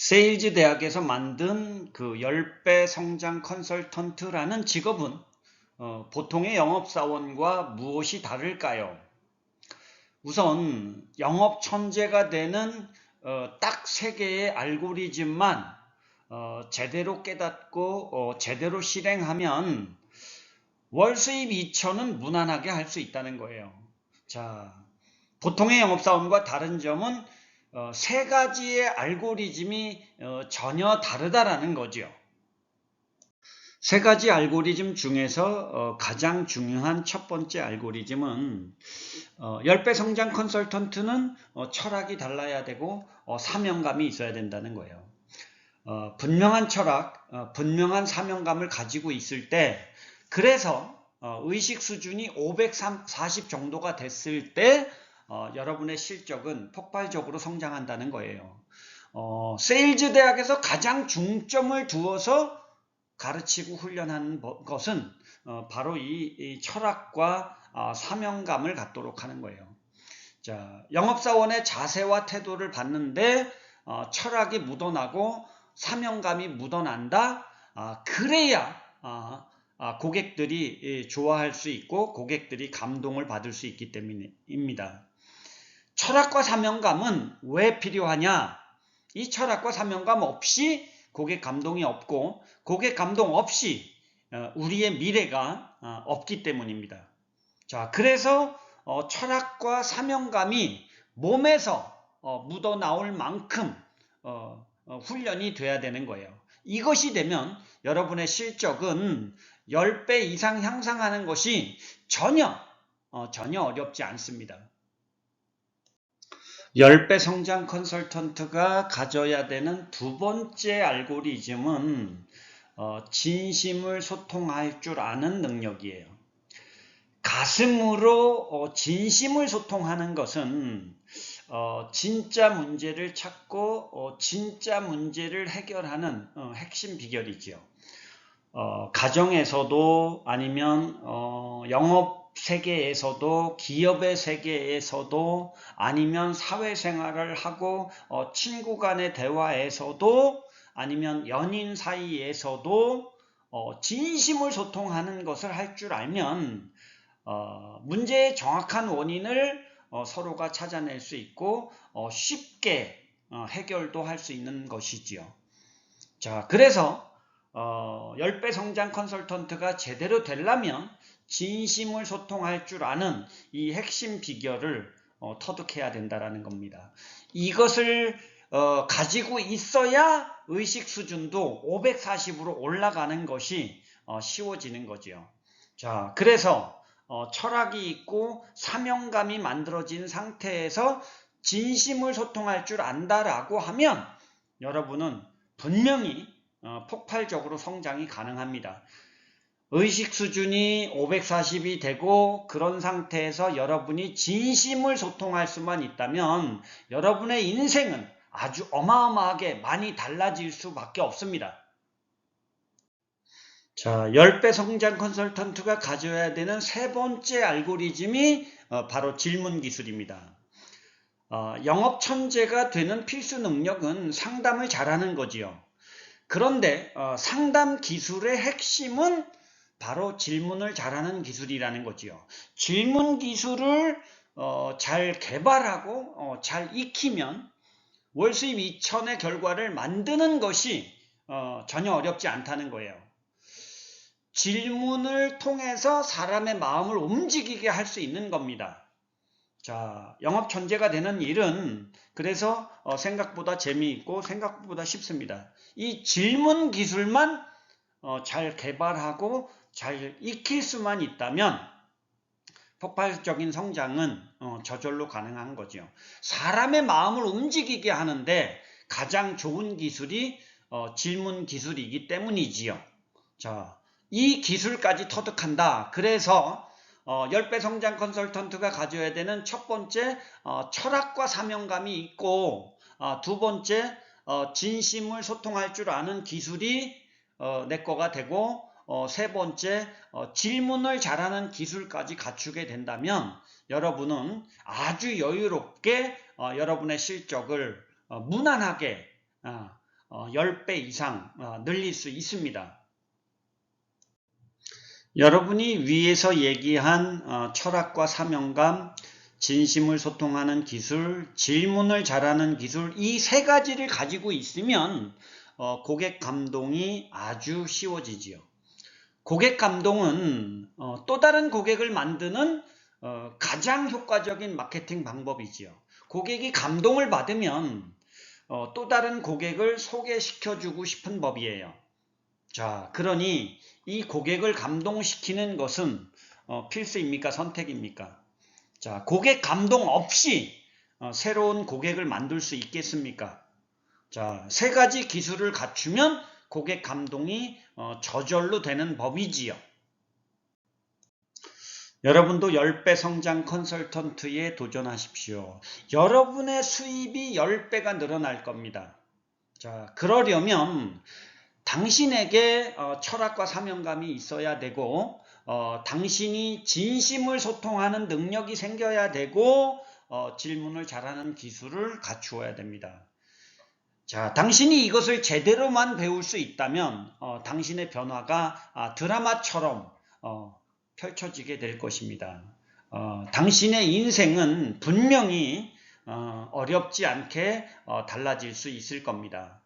세일즈 대학에서 만든 그 10배 성장 컨설턴트라는 직업은 어, 보통의 영업사원과 무엇이 다를까요? 우선 영업 천재가 되는 어, 딱 세 개의 알고리즘만 어, 제대로 깨닫고 어, 제대로 실행하면 월 수입 2천은 무난하게 할 수 있다는 거예요. 자, 보통의 영업사원과 다른 점은 어, 세 가지의 알고리즘이 어, 전혀 다르다라는 거죠. 세 가지 알고리즘 중에서 어, 가장 중요한 첫 번째 알고리즘은 어, 10배 성장 컨설턴트는 어, 철학이 달라야 되고 어, 사명감이 있어야 된다는 거예요. 어, 분명한 철학, 어, 분명한 사명감을 가지고 있을 때 그래서 어, 의식 수준이 540 정도가 됐을 때 어, 여러분의 실적은 폭발적으로 성장한다는 거예요. 어, 세일즈 대학에서 가장 중점을 두어서 가르치고 훈련하는 버- 것은 어, 바로 이, 이 철학과 아, 사명감을 갖도록 하는 거예요. 자, 영업사원의 자세와 태도를 봤는데 어, 철학이 묻어나고 사명감이 묻어난다. 아, 그래야 아, 아, 고객들이 예, 좋아할 수 있고 고객들이 감동을 받을 수 있기 때문입니다. 철학과 사명감은 왜 필요하냐? 이 철학과 사명감 없이 고객 감동이 없고 고객 감동 없이 어, 우리의 미래가 어, 없기 때문입니다. 자, 그래서 어, 철학과 사명감이 몸에서 어, 묻어 나올 만큼 훈련이 돼야 되는 거예요. 이것이 되면 여러분의 실적은 10배 이상 향상하는 것이 전혀 어, 전혀 어렵지 않습니다. 10배 성장 컨설턴트가 가져야 되는 두 번째 알고리즘은 어, 진심을 소통할 줄 아는 능력이에요. 가슴으로 어, 진심을 소통하는 것은 어, 진짜 문제를 찾고 어, 진짜 문제를 해결하는 어, 핵심 비결이지요. 어, 가정에서도 아니면 어, 영업 세계에서도 기업의 세계에서도 아니면 사회생활을 하고 어, 친구 간의 대화에서도 아니면 연인 사이에서도 어, 진심을 소통하는 것을 할 줄 알면 어, 문제의 정확한 원인을 어, 서로가 찾아낼 수 있고 어, 쉽게 어, 해결도 할 수 있는 것이지요. 자, 그래서 어, 10배 성장 컨설턴트가 제대로 되려면 진심을 소통할 줄 아는 이 핵심 비결을 어, 터득해야 된다라는 겁니다. 이것을 어, 가지고 있어야 의식 수준도 540으로 올라가는 것이 어, 쉬워지는 거지요. 자, 그래서 어, 철학이 있고 사명감이 만들어진 상태에서 진심을 소통할 줄 안다라고 하면 여러분은 분명히 어, 폭발적으로 성장이 가능합니다. 의식 수준이 540이 되고 그런 상태에서 여러분이 진심을 소통할 수만 있다면 여러분의 인생은 아주 어마어마하게 많이 달라질 수밖에 없습니다. 자, 10배 성장 컨설턴트가 가져야 되는 세 번째 알고리즘이 어, 바로 질문 기술입니다. 어, 영업 천재가 되는 필수 능력은 상담을 잘하는 거지요. 그런데 어, 상담 기술의 핵심은 바로 질문을 잘하는 기술이라는 거지요. 질문 기술을 어, 잘 개발하고 어, 잘 익히면 월 수입 2천의 결과를 만드는 것이 어, 전혀 어렵지 않다는 거예요. 질문을 통해서 사람의 마음을 움직이게 할 수 있는 겁니다. 자, 영업 천재가 되는 일은 그래서 어, 생각보다 재미있고 생각보다 쉽습니다. 이 질문 기술만 어, 잘 개발하고 잘 익힐 수만 있다면 폭발적인 성장은 어, 저절로 가능한 거죠. 사람의 마음을 움직이게 하는데 가장 좋은 기술이 어, 질문 기술이기 때문이지요. 자, 이 기술까지 터득한다. 그래서 어, 10배 성장 컨설턴트가 가져야 되는 첫 번째 어, 철학과 사명감이 있고 어, 두 번째 어, 진심을 소통할 줄 아는 기술이 어, 내 거가 되고 어, 세 번째 어, 질문을 잘하는 기술까지 갖추게 된다면 여러분은 아주 여유롭게 어, 여러분의 실적을 어, 무난하게 어, 어, 10배 이상 어, 늘릴 수 있습니다. 여러분이 위에서 얘기한 어, 철학과 사명감, 진심을 소통하는 기술, 질문을 잘하는 기술 이 세 가지를 가지고 있으면 어, 고객 감동이 아주 쉬워지지요. 고객 감동은 어, 또 다른 고객을 만드는 어, 가장 효과적인 마케팅 방법이지요. 고객이 감동을 받으면 어, 또 다른 고객을 소개시켜주고 싶은 법이에요. 자, 그러니 이 고객을 감동시키는 것은 어, 필수입니까? 선택입니까? 자, 고객 감동 없이 어, 새로운 고객을 만들 수 있겠습니까? 자, 세 가지 기술을 갖추면 고객 감동이 어, 저절로 되는 법이지요. 여러분도 10배 성장 컨설턴트에 도전하십시오. 여러분의 수입이 10배가 늘어날 겁니다. 자, 그러려면 당신에게 어, 철학과 사명감이 있어야 되고 어, 당신이 진심을 소통하는 능력이 생겨야 되고 어, 질문을 잘하는 기술을 갖추어야 됩니다. 자, 당신이 이것을 제대로만 배울 수 있다면 어, 당신의 변화가 아, 드라마처럼 어, 펼쳐지게 될 것입니다. 어, 당신의 인생은 분명히 어, 어렵지 않게 어, 달라질 수 있을 겁니다.